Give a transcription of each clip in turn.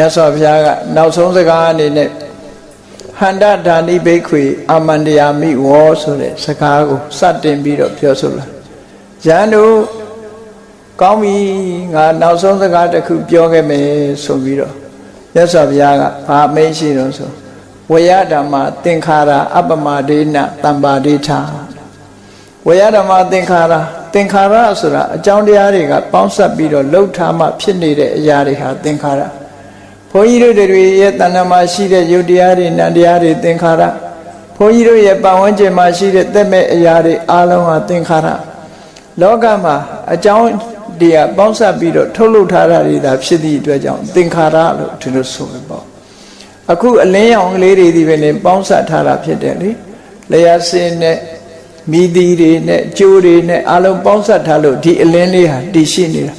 မြတ်စွာဘုရားကနောက်ဆုံးစကားအနေနဲ့ဟန္တဓာနိဘိက္ခွေအာမန္တယာမိဝောဆိုတဲ့စကားကိုစတင်ပြီးတော့ပြောဆိုလာယန္တို့ကောင်းပြီငါနောက်ဆုံးစကားတစ်ခုပြောခဲ့မယ်ဆိုပြီးတော့မြတ်စွာဘုရားကဘာအမိန့်ရှိတော့ဆိုဝေယဓမ္မသင်္ခါရအပ္ပမဒေနတမ္ပါဒိဋ္ဌာဝေယဓမ္မသင်္ခါရသင်္ခါရဆိုတာအကြောင်းတရားတွေကပေါင်းစပ်ပြီးတော့လှုပ်ထားမှဖြစ်နေတဲ့အရာတွေဟာသင်္ခါရ ဘုန်းကြီးတို့တွေရဲ့တဏ္ဍာမှာရှိတဲ့ယုတ်တရားတွေနံတရားတွေသင်္ခါရဘုန်းကြီးတို့ရဲ့ပတ်ဝန်းကျင်မှာရှိတဲ့သက်မဲ့အရာတွေအလုံးဟာသင်္ခါရလောကမှာအကြောင်းတရားပေါင်းစပ်ပြီးတော့ထုတ်လုပ်ထားတာတွေဒါဖြစ်သည့်အတွက်ကြောင့်သင်္ခါရလို့ဒီလိုဆိုပဲပေါ့အခုအလင်းရောင်ကလေးတွေဒီပဲနေပေါင်းစပ်ထားတာဖြစ်တယ်လေလျှာစင်းနဲ့မိသီးတွေနဲ့ကြိုးတွေနဲ့အလုံးပေါင်းစပ်ထားလို့ဒီအလင်းလေးဟာတည်ရှိနေတာ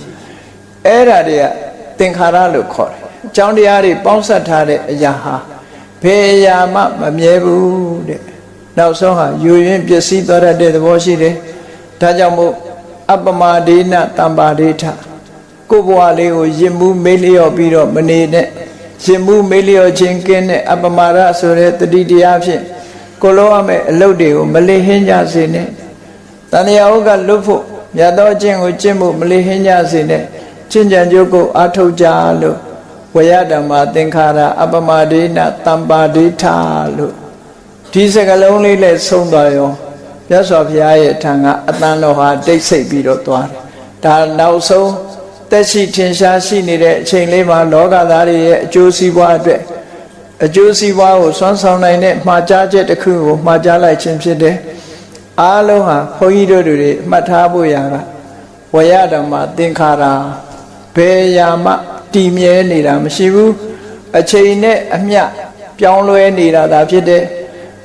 အဲ့ဒါတွေကသင်္ခါရလို့ခေါ်တယ်အ ကြောင်းတရားတွေပေါင်းစပ်ထားတဲ့အရာဟာဘယ်အရာမှမမြဲဘူးတဲ့နောက်ဆုံးဟာယူရင်းပျက်စီးသွားတတ်တဲ့သဘောရှိတယ်ဒါကြောင့်မို့အပ္ပမဒေနတမ္ပါဒိဋ္ဌကိုယ်ဘဝလေးကိုယင်မှုမေးလျော့ပြီးတော့မနေနဲ့ရှင်မှုမေးလျော့ခြင်းကင်းတဲ့အပ္ပမာရဆိုတဲ့တတိတရားဖြင့်ကိုလိုရမယ့်အလုပ်တွေကိုမလေးဟင်းကြစေနဲ့တဏှာဥကလွတ်ဖို့မြတ်သောအကျင့်ကိုကျင့်ဖို့မလေးဟင်းကြစေနဲ့ကျင့်ကြံကြုတ်ကိုအားထုတ်ကြလို့ ဝေယဓမ္မသင်္ခါရအပ္ပမဒေနတမ္ပါဒိဋ္ဌလို့ဒီစကလုံးလေးနဲ့ဆုံးသွားရောမြတ်စွာဘုရားရဲ့ထံကအတန်တော်ဟာတိတ်ဆိတ်ပြီးတော့သွားတယ်ဒါနောက်ဆုံးတက်ရှိထင်ရှားရှိနေတဲ့အချိန်လေးမှာလောကသားတွေရဲ့အကျိုးစီးပွားအတွက်အကျိုးစီးပွားကိုစွမ်းဆောင်နိုင်တဲ့မှားကြားချက်တစ်ခုကိုမှားကြားလိုက်ခြင်းဖြစ်တယ်အားလုံးဟာဘုန်းကြီးတို့တွေမှတ်ထားဖို့ရာကဝေယဓမ္မသင်္ခါရဘယ်ရာမှ တည်မြဲနေတာမရှိဘူးအချိန်နဲ့အမျှပြောင်းလဲနေတာသာဖြစ်တယ်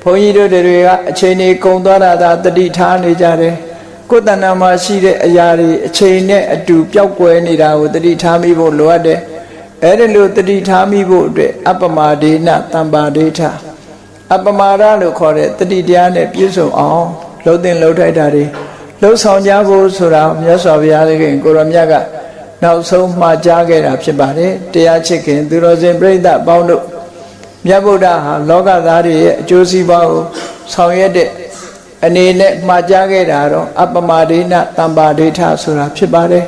ဘုန်းကြီးတို့တွေကအချိန်ကြီးကုန်သွားတာသာတတိထားနေကြတယ်ကိုယ်တဏ္ဍာမှာရှိတဲ့အရာတွေအချိန်နဲ့အတူပျောက်ကွယ်နေတာကိုတတိထားမိဖို့လိုအပ်တယ်အဲ့ဒီလိုတတိထားမိဖို့အတွက်အပ္ပမဒေနတမ္ပါဒိဋ္ဌအပ္ပမာရလို့ခေါ်တဲ့တတိတရားနဲ့ပြည့်စုံအောင်လှုပ်တင်လှုပ်ထိုက်တာတွေလှုပ်ဆောင်ကြဖို့ဆိုတာမြတ်စွာဘုရားသခင်ကိုရောမြတ်က နောက်ဆုံးမှာကြားခဲ့တာဖြစ်ပါတယ်တရားချစ်ခင်သူတော်စင်ပြိဿပေါင်းတို့မြတ်ဗုဒ္ဓဟာလောကသားတွေရဲ့အကျိုးစီးပွားကိုဆောင်ရွက်တဲ့အနေနဲ့မှာကြားခဲ့တာတော့အပ္ပမဒိနတမ္ပါဒိဋ္ဌဆိုတာဖြစ်ပါတယ်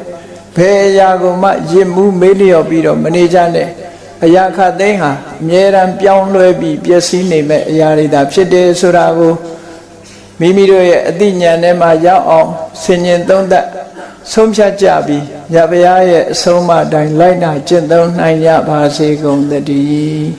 ဘယ်အရာကိုမှရစ်မှုမေးလျော့ပြီးတော့မနေကြနဲ့အရာခတ်သိမ်းဟာအမြဲတမ်းပြောင်းလဲပြီးပျက်စီးနေမဲ့အရာတွေသာဖြစ်တယ်ဆိုတာကို မိမိတို့ရဲ့အသိဉာဏ်ထဲမှာရောက်အောင်ဆင်ញင်သုံးသပ်ဆုံးဖြတ်ကြပြီးရဘုရားရဲ့အဆုံးအမတိုင်းလိုက်နာကျင့်သုံးနိုင်ကြပါစေကုန်သတည်း